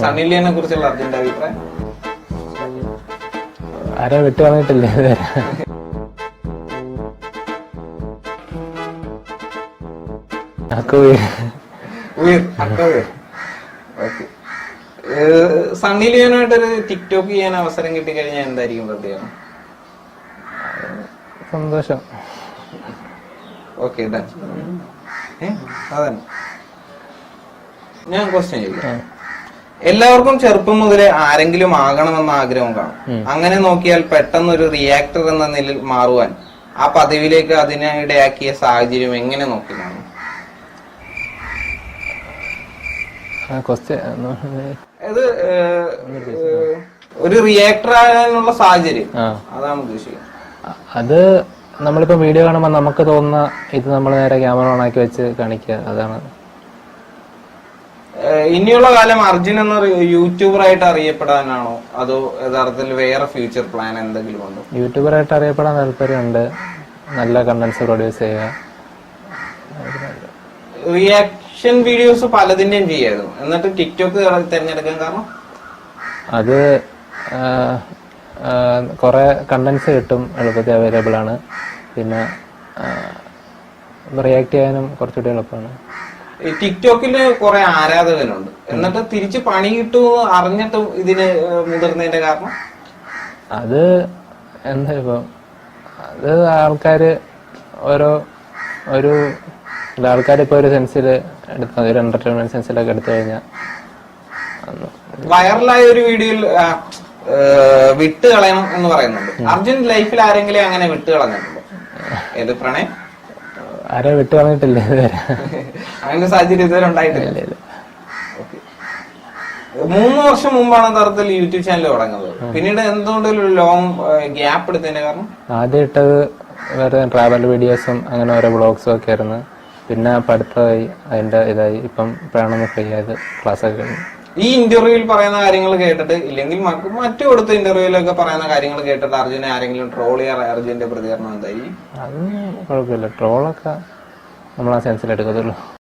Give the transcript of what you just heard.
സണ്ണി ലിയോനെ കുറിച്ചുള്ള അർജുന്റെ അഭിപ്രായം? ആരാ വിട്ടു പറഞ്ഞിട്ടില്ലേ സണ്ണി ലിയോനായിട്ടൊരു ടിക്ടോക്ക് ചെയ്യാൻ അവസരം കിട്ടിക്കഴിഞ്ഞാൽ എന്തായിരിക്കും പ്രത്യേകം സന്തോഷം. Okay done. അതന്നെ. ഞാൻ ക്വസ്റ്റ്യൻ ചോദിക്കാം. എല്ലാവർക്കും ചെറുപ്പം മുതലേ ആരെങ്കിലും ആകണമെന്ന ആഗ്രഹം കാണും. അങ്ങനെ നോക്കിയാൽ പെട്ടെന്ന് ഒരു റിയാക്ടർ എന്ന നിലയിൽ മാറുവാൻ ആ പദവിയിലേക്ക് അതിനെ ഇടയാക്കിയ സാഹചര്യം എങ്ങനെ നോക്കി കാണും ഇത് ഒരു റിയാക്ടർ ആകാനുള്ള സാഹചര്യം. അതാണ് ഉദ്ദേശിക്കുന്നത്. അത് നമ്മളിപ്പോ വീഡിയോ കാണുമ്പോൾ നമുക്ക് തോന്നുന്ന ഇത് നമ്മൾ നേരെ ക്യാമറ ഓൺ ആക്കി വെച്ച് കാണിക്കുക. അതാണ് ഇനിയുള്ള കാലം അർജുൻ എന്ന യൂട്യൂബർ ആയിട്ട് അറിയപ്പെടാനാണോ? അതോ യഥാർത്ഥത്തിൽ വേറെ ഫ്യൂച്ചർ പ്ലാൻ എന്തെങ്കിലും ഉണ്ടോ? യൂട്യൂബർ ആയിട്ട് അറിയപ്പെടാൻ താല്പര്യമുണ്ട്. നല്ല കണ്ടന്റ്സ് പ്രൊഡ്യൂസ് ചെയ്യുക. റിയാക്ഷൻ വീഡിയോസ് പലതിന്റെയും ചെയ്യായിരുന്നു. എന്നിട്ട് ടിക്ടോക്ക് തിരഞ്ഞെടുക്കാൻ കാരണം? അത് കുറെ കണ്ടന്റ്സ് കിട്ടും എളുപ്പത്തിൽ അവൈലബിൾ ആണ്. പിന്നെ റിയാക്ട് ചെയ്യാനും കുറച്ചുകൂടി എളുപ്പമാണ്. ടിക്ടോക്കിൽ കുറെ ആരാധകരുണ്ട്. എന്നിട്ട് തിരിച്ച് പണി കിട്ടുമെന്ന് അറിഞ്ഞിട്ട് ഇതിന് മുതിർന്നതിന്റെ കാരണം? അത് എന്താ ഇപ്പൊ അത് ആൾക്കാര് ഓരോ ഒരു ആൾക്കാർ ഇപ്പൊ ഒരു സെൻസിൽ എടുത്ത ഒരു എന്റർടൈൻമെന്റ് സെൻസിലൊക്കെ എടുത്തു കഴിഞ്ഞാൽ വൈറലായ ഒരു വീഡിയോയിൽ വിട്ടുകളയണം ഏഹ്, വിട്ട് കളയണം എന്ന് പറയുന്നുണ്ട്. അർജുൻ ലൈഫിൽ ആരെങ്കിലും അങ്ങനെ വിട്ട് കളഞ്ഞിട്ടുണ്ടോ ഏത് പ്രണയം? ആരെ വിട്ടു പറഞ്ഞിട്ടില്ല ഇതുവരെ? അങ്ങനെ സാഹചര്യം ഇതുവരെ ഉണ്ടായിട്ടില്ല. മൂന്ന് വർഷം മുമ്പാണ് തരത്തിൽ യൂട്യൂബ് ചാനൽ തുടങ്ങുന്നത്. പിന്നീട് എന്തുകൊണ്ട് ഒരു ലോങ് ഗ്യാപ്പ് എടുത്തതിന്റെ കാരണം? ആദ്യം ഇട്ടത് വേറെ ട്രാവൽ വീഡിയോസും അങ്ങനെ ഓരോ ബ്ലോഗ്സും ഒക്കെ ആയിരുന്നു. പിന്നെ പഠിത്തമായി അതിന്റെ ഇതായി. ഇപ്പം ഇപ്പോഴാണ് ഫ്രീ ആയത് ക്ലാസ് ഒക്കെ കഴിഞ്ഞു. ഈ ഇന്റർവ്യൂവിൽ പറയുന്ന കാര്യങ്ങൾ കേട്ടിട്ട് ഇല്ലെങ്കിൽ മറ്റു കൊടുത്ത ഇന്റർവ്യൂവിലൊക്കെ പറയുന്ന കാര്യങ്ങൾ കേട്ടിട്ട് അർജുനെ ആരെങ്കിലും ട്രോൾ ചെയ്യാൻ അർജുന്റെ പ്രതികരണം എന്തായി? അതൊന്നും കുഴപ്പമില്ല. ട്രോളൊക്കെ നമ്മൾ ആ സെൻസിൽ എടുക്കത്തുള്ളൂ.